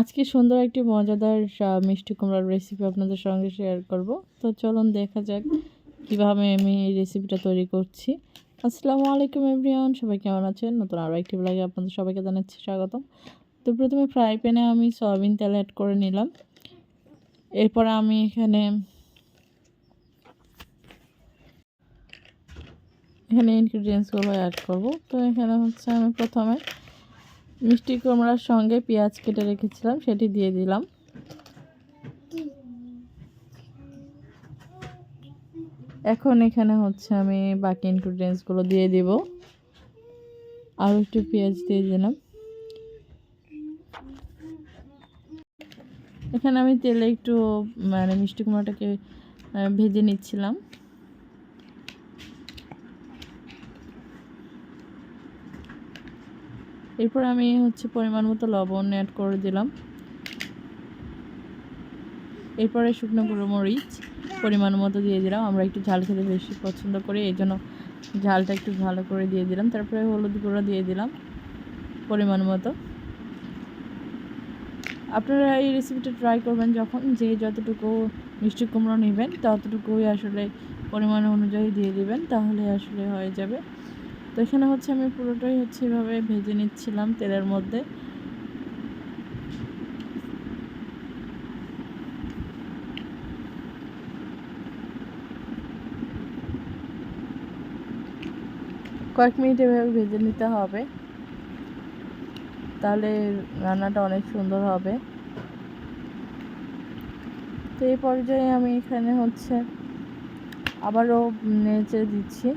আজকে সুন্দর একটি মজাদার মিষ্টি কুমড়ার রেসিপি আপনাদের সঙ্গে শেয়ার করব। তো চলুন দেখা যাক কীভাবে আমি এই রেসিপিটা তৈরি করছি। আসসালামু আলাইকুম এভরিওয়ান সবাই কেমন আছেন? নতুন আরও একটি ব্লগে আপনাদের সবাইকে জানাচ্ছি স্বাগতম। তো প্রথমে ফ্রাই প্যানে আমি সয়াবিন তেল অ্যাড করে নিলাম। এরপরে আমি এখানে এখানে ইনগ্রিডিয়েন্টসগুলো অ্যাড করব। তো এখানে হচ্ছে আমি প্রথমে মিষ্টি কুমড়ার সঙ্গে পেঁয়াজ কেটে রেখেছিলাম, সেটি দিয়ে দিলাম। এখন এখানে হচ্ছে আমি বাকি ইনগ্রিডিয়েন্টসগুলো দিয়ে দিব। আরও একটু পেঁয়াজ দিয়ে দিলাম। এখানে আমি তেলে একটু মানে মিষ্টি কুমড়াটাকে ভেজে নিচ্ছিলাম। এরপর আমি হচ্ছে পরিমাণ মতো লবণ অ্যাড করে দিলাম। এরপরে শুকনো গুঁড়ো মরিচ পরিমাণ মতো দিয়ে দিলাম। আমরা একটু ঝাল খেতে বেশি পছন্দ করি, এই জন্য ঝালটা একটু ভালো করে দিয়ে দিলাম। তারপরে হলুদ গুঁড়ো দিয়ে দিলাম পরিমাণ মতো। আপনারা এই রেসিপিটা ট্রাই করবেন যখন, যে যতটুকু মিষ্টি কুমড়ো নেবেন, ততটুকুই আসলে পরিমাণ অনুযায়ী দিয়ে দিবেন, তাহলে আসলে হয়ে যাবে। তো এখানে হচ্ছে আমি পুরোটাই হচ্ছে এভাবে ভেজে নিচ্ছিলাম তেলের মধ্যে। কয়েক মিনিট এভাবে ভেজে নিতে হবে। তাহলে রান্নাটা অনেক সুন্দর হবে। তো এই পর্যায়ে আমি এখানে হচ্ছে আবারও নেচে দিচ্ছি।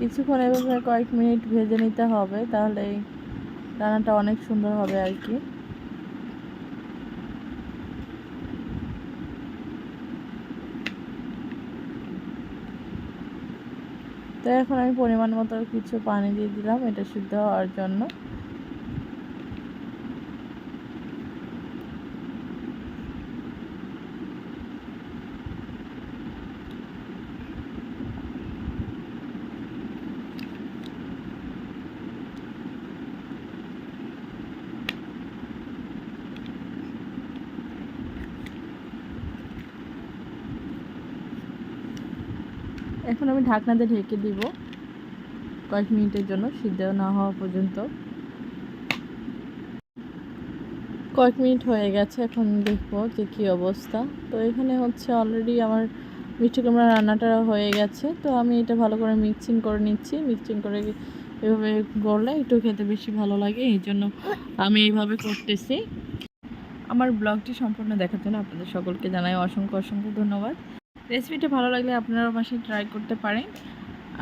কিছুক্ষণ এভাবে কয়েক মিনিট ভেজে নিতে হবে, তাহলে রান্নাটা অনেক সুন্দর হবে আর কি। তো এখন আমি পরিমাণ মতো কিছু পানি দিয়ে দিলাম, এটা সিদ্ধ হওয়ার জন্য। এখন আমি ঢাকনা দিয়ে ঢেকে দিব। কয়েক মিনিটের জন্য সিদ্ধ না হওয়া পর্যন্ত। কয়েক মিনিট হয়ে গেছে, এখন দেখব যে কী অবস্থা। তো এখানে হচ্ছে অলরেডি আমার মিষ্টি কুমড়া রান্নাটা হয়ে গেছে। তো আমি এটা ভালো করে মিক্সিং করে নিচ্ছি। মিক্সিং করে এভাবে করলে একটু খেতে বেশি ভালো লাগে, এই জন্য আমি এইভাবে করতেছি। আমার ব্লগটি সম্পূর্ণ দেখার জন্য আপনাদের সকলকে জানাই অসংখ্য অসংখ্য ধন্যবাদ। রেসিপিটা ভালো লাগলে আপনারা বাসায় ট্রাই করতে পারেন।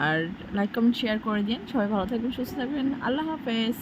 আর লাইক কমেন্ট শেয়ার করে দিন। সবাই ভালো থাকবেন, সুস্থ থাকবেন। আল্লাহ হাফেজ।